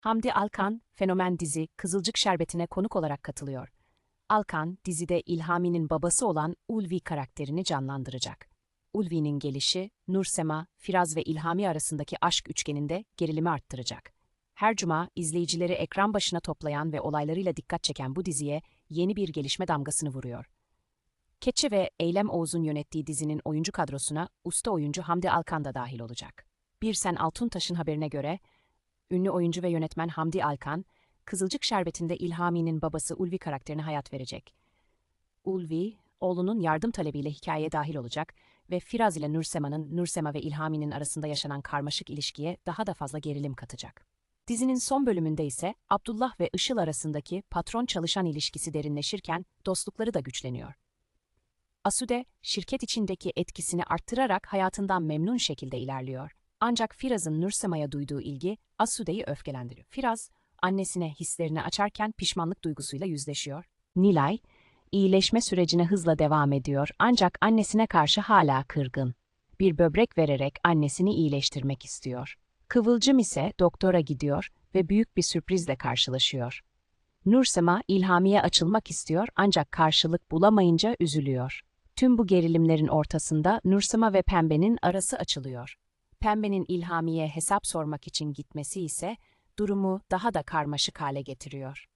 Hamdi Alkan, fenomen dizi Kızılcık Şerbeti'ne konuk olarak katılıyor. Alkan, dizide İlhami'nin babası olan Ulvi karakterini canlandıracak. Ulvi'nin gelişi, Nursema, Firaz ve İlhami arasındaki aşk üçgeninde gerilimi arttıracak. Her cuma izleyicileri ekran başına toplayan ve olaylarıyla dikkat çeken bu diziye yeni bir gelişme damgasını vuruyor. Keçi ve Eylem Oğuz'un yönettiği dizinin oyuncu kadrosuna usta oyuncu Hamdi Alkan da dahil olacak. Bir Sen Altuntaş'ın haberine göre, ünlü oyuncu ve yönetmen Hamdi Alkan, Kızılcık Şerbeti'nde İlhami'nin babası Ulvi karakterine hayat verecek. Ulvi, oğlunun yardım talebiyle hikayeye dahil olacak ve Firaz ile Nursema'nın, Nursema ve İlhami'nin arasında yaşanan karmaşık ilişkiye daha da fazla gerilim katacak. Dizinin son bölümünde ise Abdullah ve Işıl arasındaki patron-çalışan ilişkisi derinleşirken dostlukları da güçleniyor. Asude, şirket içindeki etkisini arttırarak hayatından memnun şekilde ilerliyor. Ancak Firaz'ın Nursema'ya duyduğu ilgi Asude'yi öfkelendiriyor. Firaz, annesine hislerini açarken pişmanlık duygusuyla yüzleşiyor. Nilay, iyileşme sürecine hızla devam ediyor ancak annesine karşı hala kırgın. Bir böbrek vererek annesini iyileştirmek istiyor. Kıvılcım ise doktora gidiyor ve büyük bir sürprizle karşılaşıyor. Nursema İlhami'ye açılmak istiyor ancak karşılık bulamayınca üzülüyor. Tüm bu gerilimlerin ortasında Nursema ve Pembe'nin arası açılıyor. Pembe'nin İlhami'ye hesap sormak için gitmesi ise durumu daha da karmaşık hale getiriyor.